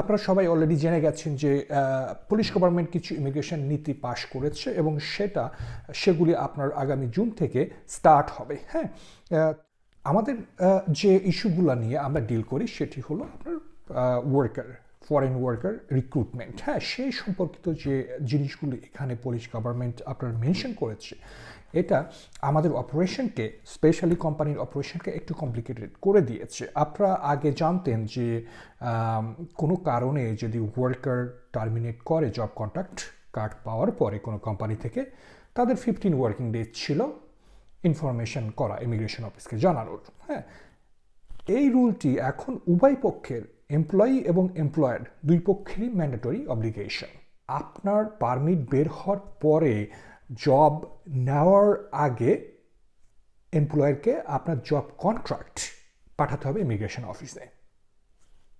আপনারা সবাই অলরেডি জেনে গেছেন যে পুলিশ গভর্নমেন্ট কিছু ইমিগ্রেশন নীতি পাশ করেছে এবং সেটা, সেগুলি আপনার আগামী জুন থেকে স্টার্ট হবে হ্যাঁ? আমাদের যে ইস্যুগুলো নিয়ে আমরা ডিল করি সেটি হলো আপনার ওয়ার্কার ফরেন ওয়ার্কার রিক্রুটমেন্ট হ্যাঁ সেই সম্পর্কিত যে জিনিসগুলি এখানে পুলিশ গভর্নমেন্ট আপনার মেনশন করেছে, এটা আমাদের অপারেশনকে স্পেশালি কোম্পানির অপারেশনকে একটু কমপ্লিকেটেড করে দিয়েছে। আপনারা আগে জানতেন যে কোনো কারণে যদি ওয়ার্কার টার্মিনেট করে জব কন্ট্রাক্ট কার্ড পাওয়ার পরে কোনো কোম্পানি থেকে, তাদের ফিফটিন ওয়ার্কিং ডেজ ছিল ইনফরমেশন করা ইমিগ্রেশন অফিসকে জানানোর। হ্যাঁ এই রুলটি এখন উভয় পক্ষের এমপ্লয়ি এবং এমপ্লয়ার দুই পক্ষেরই ম্যান্ডেটরি অব্লিগেশন আপনার পারমিট বের হওয়ার পরে জব নেওয়ার আগে এমপ্লয়ারকে আপনার জব কন্ট্রাক্ট পাঠাতে হবে ইমিগ্রেশন অফিসে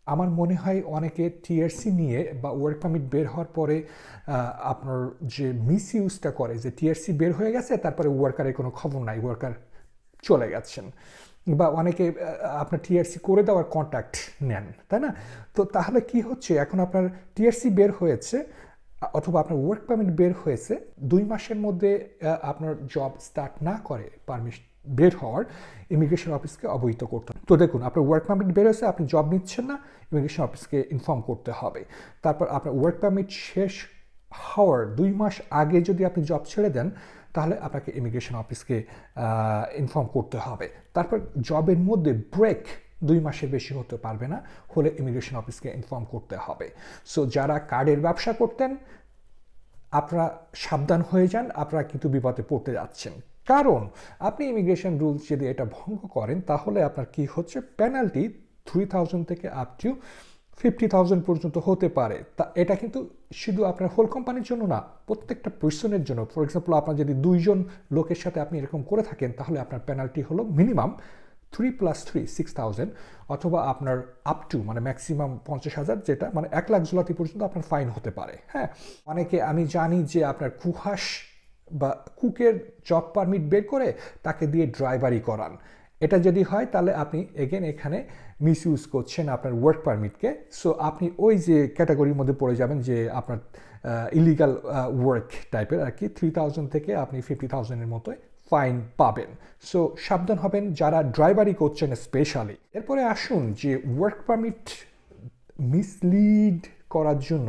আমার মনে হয় অনেকে টিআরসি নিয়ে বা ওয়ার্ক পারমিট বের হওয়ার পরে আপনার যে মিস ইউজটা করে, যে টিআরসি বের হয়ে গেছে, তারপরে ওয়ার্কারের কোনো খবর নাই ওয়ার্কার চলে গেছেন। বা অনেকে আপনার টিআরসি করে দেওয়ার কন্ট্যাক্ট নেন, তাই না? তো তাহলে কি হচ্ছে? এখন আপনার টিআরসি বের হয়েছে, অথবা আপনার ওয়ার্ক পারমিট বের হয়েছে, দুই মাসের মধ্যে আপনার জব স্টার্ট না করে পারমিশন বের হওয়ার ইমিগ্রেশন অফিসকে অবহিত করতে। তো দেখুন, আপনার ওয়ার্ক পারমিট বের হয়েছে, আপনি জব নিচ্ছেন না ইমিগ্রেশন অফিসকে ইনফর্ম করতে হবে। তারপর আপনার ওয়ার্ক পারমিট শেষ হওয়ার দুই মাস আগে যদি আপনি জব ছেড়ে দেন, তাহলে আপনাকে ইমিগ্রেশন অফিসকে ইনফর্ম করতে হবে। তারপর জবের মধ্যে ব্রেক দুই মাসের বেশি হতে পারবে না, হলে ইমিগ্রেশন অফিসকে ইনফর্ম করতে হবে। সো যারা কার্ডের ব্যবসা করতেন, আপনারা সাবধান হয়ে যান, আপনারা কিন্তু বিপদে পড়তে যাচ্ছেন। কারণ, আপনি ইমিগ্রেশন রুলস যদি এটা ভঙ্গ করেন, তাহলে আপনার কি হচ্ছে? পেনাল্টি থ্রি থাউজেন্ড থেকে আপ টু ফিফটি থাউজেন্ড পর্যন্ত হতে পারে। তা এটা কিন্তু শুধু আপনার হোল কোম্পানির জন্য না, প্রত্যেকটা পার্সনের জন্য। ফর এক্সাম্পল আপনার যদি দুইজন লোকের সাথে আপনি এরকম করে থাকেন, তাহলে আপনার পেনাল্টি হলো minimum three plus three six thousand অথবা আপনার আপ টু মানে ম্যাক্সিমাম পঞ্চাশ হাজার, যেটা মানে এক লাখ জুলাতি পর্যন্ত আপনার ফাইন হতে পারে। হ্যাঁ? অনেকে আমি জানি যে আপনার কুহাস বা কুকের জব পারমিট বের করে তাকে দিয়ে ড্রাইভারি করান। এটা যদি হয়, তাহলে আপনি এগেন এখানে মিস ইউজ করছেন আপনার ওয়ার্ক পারমিটকে সো আপনি ওই যে ক্যাটাগরির মধ্যে পড়ে যাবেন যে আপনার ইলিগাল ওয়ার্ক টাইপের আর কি থ্রি থাউজেন্ড থেকে আপনি ফিফটি থাউজেন্ডের মতোই ফাইন পাবেন। সো সাবধান হবেন, যারা ড্রাইভারি করছেন স্পেশালি এরপরে আসুন যে ওয়ার্ক পারমিট মিসলিড করার জন্য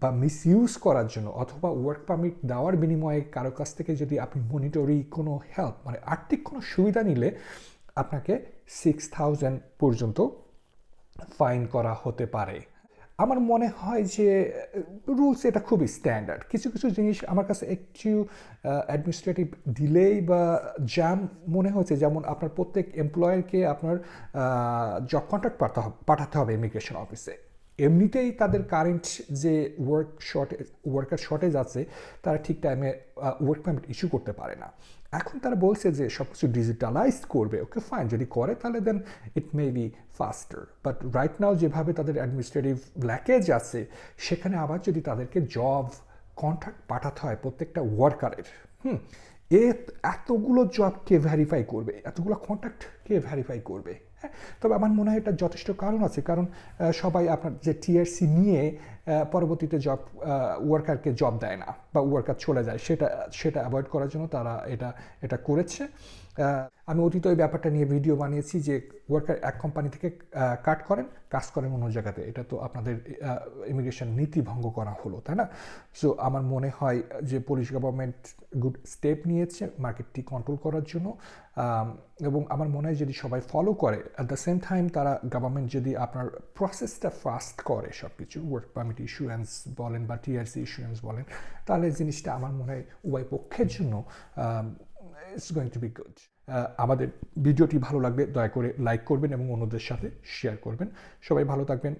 বা মিসইউজ করার জন্য অথবা ওয়ার্ক পারমিট দেওয়ার বিনিময়ে কারও কাছ থেকে যদি আপনি মনিটরি কোনো হেল্প মানে আর্থিক কোনো সুবিধা নিলে আপনাকে সিক্স থাউজেন্ড পর্যন্ত ফাইন করা হতে পারে। আমার মনে হয় যে রুলস এটা খুবই স্ট্যান্ডার্ড কিছু কিছু জিনিস আমার কাছে একটু অ্যাডমিনিস্ট্রেটিভ ডিলেই বা জ্যাম মনে হয়েছে। যেমন আপনার প্রত্যেক এমপ্লয়ারকে আপনার জব কন্ট্রাক্ট পাঠাতে হবে ইমিগ্রেশন অফিসে এমনিতেই তাদের কারেন্ট যে ওয়ার্ক শর্টেজ ওয়ার্কার শর্টেজ আছে, তারা ঠিক টাইমে ওয়ার্ক পারমিট ইস্যু করতে পারে না। এখন তারা বলছে যে সব কিছু ডিজিটালাইজ করবে ওকে ফাইন যদি করে তাহলে then it may be faster but right now যেভাবে তাদের অ্যাডমিনিস্ট্রেটিভ ল্যাকেজ আছে, সেখানে আবার যদি তাদেরকে জব কন্ট্রাক্ট পাঠাতে হয় প্রত্যেকটা ওয়ার্কারের হুম এ এতগুলো জবকে ভ্যারিফাই করবে? এতগুলো কন্ট্যাক্টকে ভ্যারিফাই করবে? হ্যাঁ? তবে আমার মনে হয় এটা যথেষ্ট কারণ আছে। কারণ সবাই আপনার যে টিআরসি নিয়ে পরবর্তীতে জব ওয়ার্কারকে জব দেয় না বা ওয়ার্কার চলে যায়, সেটা সেটা অ্যাভয়েড করার জন্য তারা এটা এটা করেছে। আমি অতীত ওই ব্যাপারটা নিয়ে ভিডিও বানিয়েছি যে ওয়ার্কার এক কোম্পানি থেকে কাট করেন, কাজ করেন অন্য জায়গাতে। এটা তো আপনাদের ইমিগ্রেশন নীতি ভঙ্গ করা হলো, তাই না? সো আমার মনে হয় যে পুলিশ গভর্নমেন্ট গুড স্টেপ নিয়েছে মার্কেটটি কন্ট্রোল করার জন্য। এবং আমার মনে হয় যদি সবাই ফলো করে অ্যাট দ্য সেম টাইম তারা গভর্নমেন্ট যদি আপনার প্রসেসটা ফাস্ট করে সব কিছু ওয়ার্ক পারমিট ইস্যুয়েন্স বলেন বা টিআরসি ইস্যুয়েন্স বলেন, তাহলে জিনিসটা আমার মনে হয় উভয় পক্ষের জন্য it's going to be good আমাদের ভিডিওটি ভালো লাগবে দয়া করে লাইক করবেন এবং অন্যদের সাথে শেয়ার করবেন। সবাই ভালো থাকবেন।